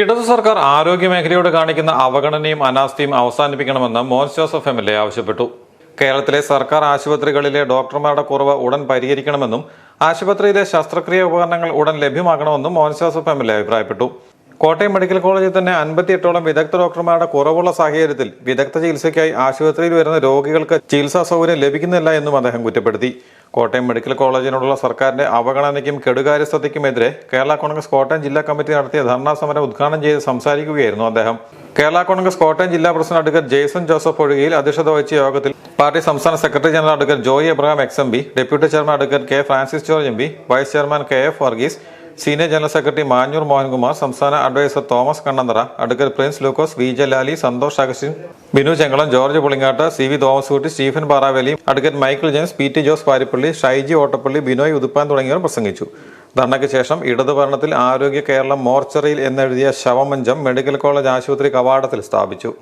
ഇടതു സർക്കാർ ആരോഗ്യ മേഖലയോട് കാണിക്കുന്ന അവഗണനയും അനാസ്ഥയും അവസാനിപ്പിക്കണമെന്ന് മോൻസ് ജോസഫ് എം എൽ ആവശ്യപ്പെട്ടു. കേരളത്തിലെ സർക്കാർ ആശുപത്രികളിലെ ഡോക്ടർമാരുടെ കുറവ് ഉടൻ പരിഹരിക്കണമെന്നും ആശുപത്രിയിലെ ശസ്ത്രക്രിയ ഉപകരണങ്ങൾ ഉടൻ ലഭ്യമാക്കണമെന്നും മോൻസ് ജോസഫ് എം എൽ അഭിപ്രായപ്പെട്ടു. കോട്ടയം മെഡിക്കൽ കോളേജിൽ തന്നെ അൻപത്തിയെട്ടോളം വിദഗ്ധ ഡോക്ടർമാരുടെ കുറവുള്ള സാഹചര്യത്തിൽ വിദഗ്ധ ചികിത്സയ്ക്കായി ആശുപത്രിയിൽ വരുന്ന രോഗികൾക്ക് ചികിത്സാ സൗകര്യം ലഭിക്കുന്നില്ല എന്നും അദ്ദേഹം കുറ്റപ്പെടുത്തി. കോട്ടയം മെഡിക്കൽ കോളേജിനോടുള്ള സർക്കാരിന്റെ അവഗണനയ്ക്കും കെടുകാര്യസ്ഥതയ്ക്കുമെതിരെ കേരള കോൺഗ്രസ് കോട്ടയം ജില്ലാ കമ്മിറ്റി നടത്തിയ ധർണാ സമരം ഉദ്ഘാടനം ചെയ്ത് സംസാരിക്കുകയായിരുന്നു അദ്ദേഹം. കേരള കോൺഗ്രസ് കോട്ടയം ജില്ലാ പ്രസിഡന്റ് അഡ്വക്കേറ്റ് ജെയ്സൺ ജോസഫ് ഒഴികയിൽ അധ്യക്ഷത വഹിച്ച യോഗത്തിൽ പാർട്ടി സംസ്ഥാന secretary general advocate Joy Abraham ex M deputy chairman advocate K Francis George M vice chairman K F Varghese senior general secretary Manjoor Mohankumar സംസ്ഥാന adviser Thomas Kannanthara advocate Prince Lukose V Jalali Santhosh Augustine Binu Chengalam George Pulingattu C V Thomas Kutty Stephen Paraveli advocate Michael James P T Jose Parippally Shaiji Ottappally Binoy Uthuppan തുടങ്ങിയവർ പ്രസംഗിച്ചു. ധർണയ്ക്ക് ശേഷം ഇടതുഭരണത്തിൽ ആരോഗ്യ കേരളം മോർച്ചറിയിൽ എന്നെഴുതിയ ശവമഞ്ചം medical college ആശുപത്രി കവാടത്തിൽ സ്ഥാപിച്ചു.